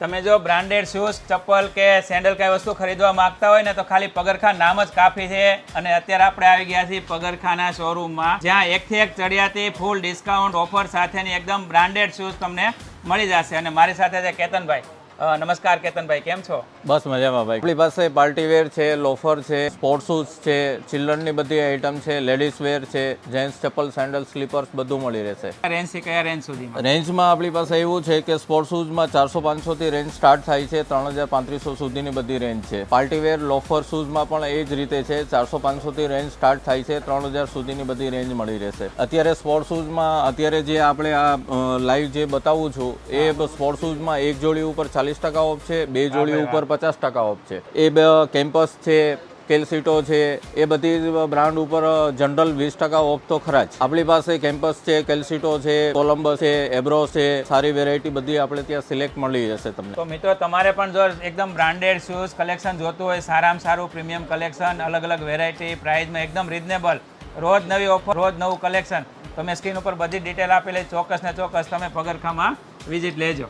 તમે જો branded shoes ચપ્પલ કે સેન્ડલ કઈ વસ્તુ ખરીદવા માંગતા હોય ને તો ખાલી પગરખા નામ જ કાફી છે. અને અત્યારે આપણે આવી ગયા છીએ પગરખાના શોરૂમમાં જ્યાં એકથી એક ચડિયાતી ફૂલ ડિસ્કાઉન્ટ ઓફર સાથેની એકદમ બ્રાન્ડેડ શૂઝ તમને મળી જશે. અને મારી સાથે છે કેતનભાઈ. નમસ્કાર કેતનભાઈ કેમ છો? બસ મજામાં ભાઈ. આપણી પાસે પાર્ટી વેર છે લોફર છે સ્પોર્ટ શૂઝ છે ચિલ્ડ્રનની બધી આઇટમ છે લેડીઝ વેર છે જેન્ટ્સ ચપ્પલ સેન્ડલ સ્લીપર્સ બધું મળી રહેશે. રેન્જ છે કયા રેન્જ સુધી રેન્જમાં આપણી પાસે એવું છે કે સ્પોર્ટ શૂઝમાં ચારસો પાંચસોથી રેન્જ સ્ટાર્ટ થાય છે ત્રણ હજાર પાંત્રીસો સુધીની બધી રેન્જ છે. પાર્ટી વેર લોફર શૂઝમાં પણ એ જ રીતે છે ચારસો પાંચસોથી રેન્જ સ્ટાર્ટ થાય છે ત્રણ હજાર સુધીની બધી રેન્જ મળી રહેશે. અત્યારે સ્પોર્ટ શૂઝમાં અત્યારે જે આપણે આ લાઈવ જે બતાવું છું એ સ્પોર્ટ શૂઝમાં એક જોડી ઉપર ચાલીસ ટકા ઓફ છે બે જોડી ઉપર પચાસ ટકા ઓફ છે. એ કેમ્પસ છે કેલ્સીટો છે એ બધી બ્રાન્ડ ઉપર જનરલ વીસ ટકા ઓફ તો ખરા જ. આપણી પાસે કેમ્પસ છે કેલ્સીટો છે કોલમ્બસ છે એબ્રો છે સારી વેરાયટી બધી આપણે ત્યાં સિલેક્ટ મળી જશે તમને. તો મિત્રો તમારે પણ જો એકદમ બ્રાન્ડેડ શૂઝ કલેક્શન જોતું હોય સારામાં સારું પ્રીમિયમ કલેક્શન અલગ અલગ વેરાયટી પ્રાઇઝમાં એકદમ રિઝનેબલ રોજ નવી ઓફર રોજ નવું કલેક્શન તમે સ્ક્રીન ઉપર બધી ડિટેલ આપેલી ચોક્કસ ને ચોક્કસ તમે પગરખામાં વિઝિટ લેજો.